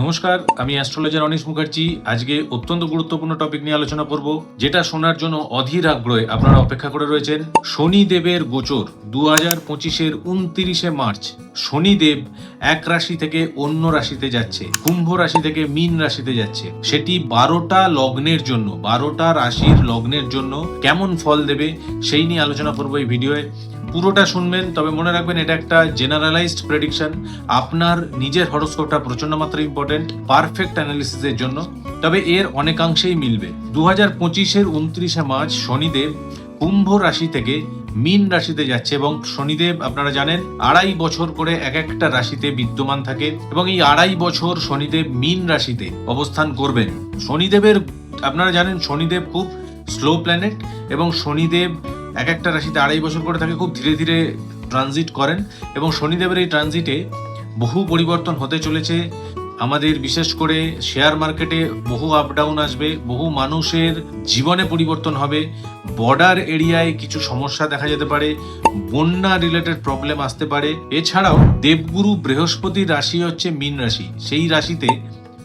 নমস্কার, আমি astrologer anise Mukherjee. আজকে অত্যন্ত গুরুত্বপূর্ণ টপিক নিয়ে আলোচনা করব, যেটা শোনার জন্য অধীর আগ্রহে আপনারা অপেক্ষা করে রয়েছেন। শনিদেবের গোচর দু হাজার পঁচিশের উনত্রিশে মার্চ। শনিদেব এক রাশি থেকে অন্য রাশিতে যাচ্ছে, কুম্ভ রাশি থেকে মীন রাশিতে যাচ্ছে। সেটি বারোটা লগ্নের জন্য, বারোটা রাশির লগ্নের জন্য কেমন ফল দেবে সেই নিয়ে আলোচনা করব এই ভিডিওয়ে। পুরোটা শুনবেন, তবে মনে রাখবেন এটা একটা জেনারেলাইজড প্রেডিকশন আপনার নিজের হরস্কোপটা প্রচণ্ড মাত্রা ইম্পর্টেন্ট পারফেক্ট অ্যানালিসিসের জন্য। তবে এর অনেকাংশেই মিলবে। দু হাজার পঁচিশের উনত্রিশে মার্চ শনিদেব কুম্ভ রাশি থেকে মীন রাশিতে যাচ্ছে এবং শনিদেব, আপনারা জানেন, আড়াই বছর করে এক একটা রাশিতে বিদ্যমান থাকে এবং এই আড়াই বছর শনিদেব মীন রাশিতে অবস্থান করবেন। শনিদেবের, আপনারা জানেন, শনিদেব খুব স্লো প্ল্যানেট এবং শনিদেব এক একটা রাশিতে আড়াই বছর করে থাকে খুব ধীরে ধীরে ট্রানজিট করেন এবং শনিদেবের এই ট্রানজিটে বহু পরিবর্তন হতে চলেছে। আমাদের বিশেষ করে শেয়ার মার্কেটে বহু আপ ডাউন আসবে, বহু মানুষের জীবনে পরিবর্তন হবে। বর্ডার এরিয়ায় কিছু সমস্যা দেখা যেতে পারে, বন্যা রিলেটেড প্রবলেম আসতে পারে। এছাড়াও দেবগুরু বৃহস্পতির রাশি হচ্ছে মীন রাশি। সেই রাশিতে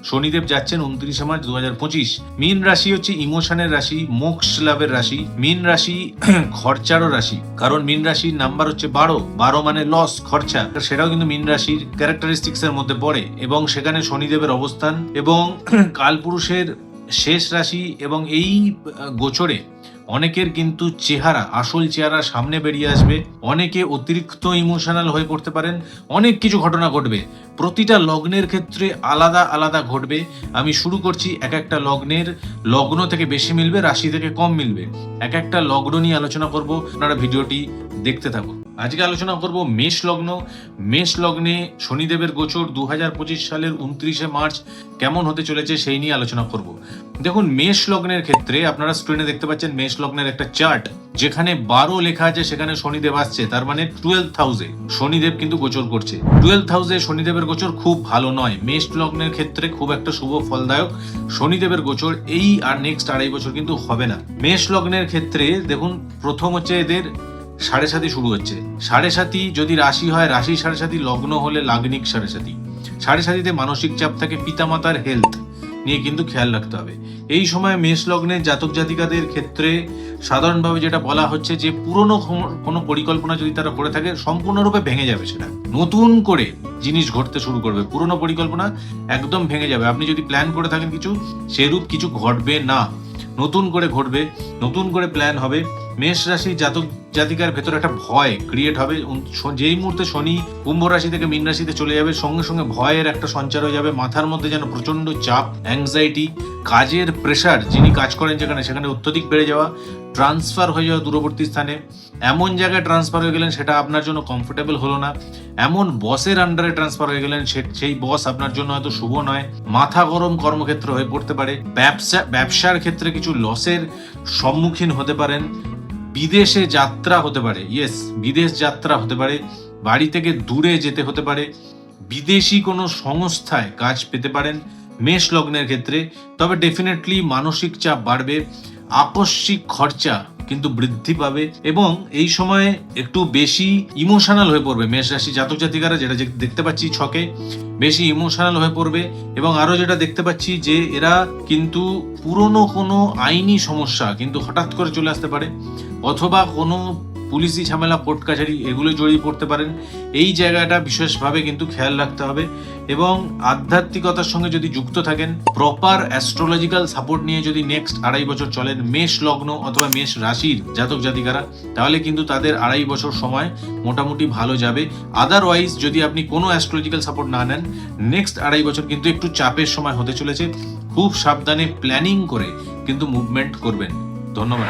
শনিদেব যাচ্ছেন উনত্রিশে মার্চ দু হাজার পঁচিশ। মীন রাশি হচ্ছে ইমোশনের রাশি মোক্ষ লাভের রাশি। মীন রাশি খরচারও রাশি। কারণ মীন রাশির নাম্বার হচ্ছে বারো। বারো মানে লস খরচা। সেটাও কিন্তু মীন রাশির ক্যারেক্টারিস্টিক্স এর মধ্যে পড়ে। এবং সেখানে শনিদেবের অবস্থান এবং কালপুরুষের শেষ রাশি এবং এই গোচরে অনেকের কিন্তু চেহারা, আসল চেহারা সামনে বেরিয়ে আসবে। অনেকে অতিরিক্ত ইমোশনাল হয়ে পড়তে পারেন। অনেক কিছু ঘটনা ঘটবে। প্রতিটা লগ্নের ক্ষেত্রে আলাদা আলাদা ঘটবে। আমি শুরু করছি এক একটা লগ্নের লগ্ন থেকে বেশি মিলবে, রাশি থেকে কম মিলবে। এক একটা লগ্ন নিয়ে আলোচনা করব। আপনারা ভিডিওটি দেখতে থাকুন। আজকে আলোচনা করব মেষ লগ্ন। মেষ লগ্নে শনিদেবের গোচর দু পঁচিশ সালের উনত্রিশে মার্চ কেমন হতে চলেছে সেই নিয়ে আলোচনা করব। দেখুন, মেষ লগ্নের ক্ষেত্রে আপনারা স্ক্রিনে দেখতে পাচ্ছেন, মেষ লগ্নের একটা চার্ট, যেখানে বারো লেখা আছে, সেখানে শনিদেব আসছে। তার মানে টুয়েলভ হাউসে শনিদেব কিন্তু গোচর করছে। টুয়েলভ হাউসে শনিদেবের গোচর খুব ভালো নয়। মেষ লগ্নের ক্ষেত্রে খুব একটা শুভ ফলদায়ক শনিদেবের গোচর এই আর নেক্সট আড়াই বছর কিন্তু হবে না। মেষ লগ্নের ক্ষেত্রে দেখুন, প্রথম হচ্ছে এদের সাড়ে সাতি শুরু হচ্ছে। সাড়ে সাথী যদি রাশি হয় রাশি সাড়ে সাথী লগ্ন হলে লাগ্নিক সাড়ে সাথী সাড়ে সাথীতে মানসিক চাপ থাকে, পিতামাতার হেলথ নিয়ে কিন্তু খেয়াল রাখতে হবে। এই সময় মেষ লগ্নের জাতক জাতিকাদের ক্ষেত্রে সাধারণভাবে যেটা বলা হচ্ছে যে, পুরনো কোনো পরিকল্পনা যদি তারা করে থাকে, সম্পূর্ণরূপে ভেঙে যাবে সেটা। নতুন করে জিনিস ঘটতে শুরু করবে। পুরনো পরিকল্পনা একদম ভেঙে যাবে। আপনি যদি প্ল্যান করে থাকেন কিছু, সেরূপ কিছু ঘটবে না। নতুন করে ঘটবে, নতুন করে প্ল্যান হবে। মেষ রাশি জাতক জাতিকার ভেতর একটা ভয় ক্রিয়েট হবে। যেই মুহূর্তে শনি কুম্ভ রাশি থেকে মীন রাশিতে চলে যাবে, সঙ্গে সঙ্গে ভয়ের একটা সঞ্চার হয়ে যাবে, মাথার মধ্যে যেন প্রচণ্ড চাপ অ্যাংজাইটি কাজের প্রেশার যিনি কাজ করেন যেখানে, সেখানে অত্যধিক বেড়ে যাওয়া ট্রান্সফার হয়ে যাওয়া দূরবর্তী স্থানে। এমন জায়গায় ট্রান্সফার হয়ে গেলেন, সেটা আপনার জন্য কমফোর্টেবল হলো না। এমন বসের আন্ডারে ট্রান্সফার হয়ে গেলেন সেই বস আপনার জন্য হয়তো শুভ নয়। মাথা গরম কর্মক্ষেত্র হয়ে পড়তে পারে। ব্যবসা, ব্যবসার ক্ষেত্রে কিছু লসের সম্মুখীন হতে পারেন। বিদেশে যাত্রা হতে পারে ইয়েস বিদেশ যাত্রা হতে পারে, বাড়ি থেকে দূরে যেতে হতে পারে, বিদেশি কোনো সংস্থায় কাজ পেতে পারেন মেষ লগ্নের ক্ষেত্রে, তবে ডেফিনেটলি মানসিক চাপ বাড়বে আকস্মিক খরচা কিন্তু বৃদ্ধি পাবে এবং এই সময়ে একটু বেশি ইমোশনাল হয়ে পড়বে। মেষ রাশি জাতক জাতিকারা যেটা দেখতে পাচ্ছি ছকে, বেশি ইমোশনাল হয়ে পড়বে এবং আরও যেটা দেখতে পাচ্ছি যে এরা কিন্তু পুরনো কোনো আইনি সমস্যা কিন্তু হঠাৎ করে চলে আসতে পারে অথবা কোনো পুলিশি ঝামেলা, কোর্ট কাছারি এগুলো জড়িয়ে পড়তে পারেন। এই জায়গাটা বিশেষভাবে কিন্তু খেয়াল রাখতে হবে এবং আধ্যাত্মিকতার সঙ্গে যদি যুক্ত থাকেন প্রপার অ্যাস্ট্রোলজিক্যাল সাপোর্ট নিয়ে যদি নেক্সট আড়াই বছর চলেন, মেষ লগ্ন অথবা মেষ রাশির জাতক জাতিকারা, তাহলে কিন্তু তাদের আড়াই বছর সময় মোটামুটি ভালো যাবে। আদারওয়াইজ যদি আপনি কোনো অ্যাস্ট্রোলজিক্যাল সাপোর্ট না নেন নেক্সট আড়াই বছর কিন্তু একটু চাপের সময় হতে চলেছে। খুব সাবধানে প্ল্যানিং করে কিন্তু মুভমেন্ট করবেন। ধন্যবাদ।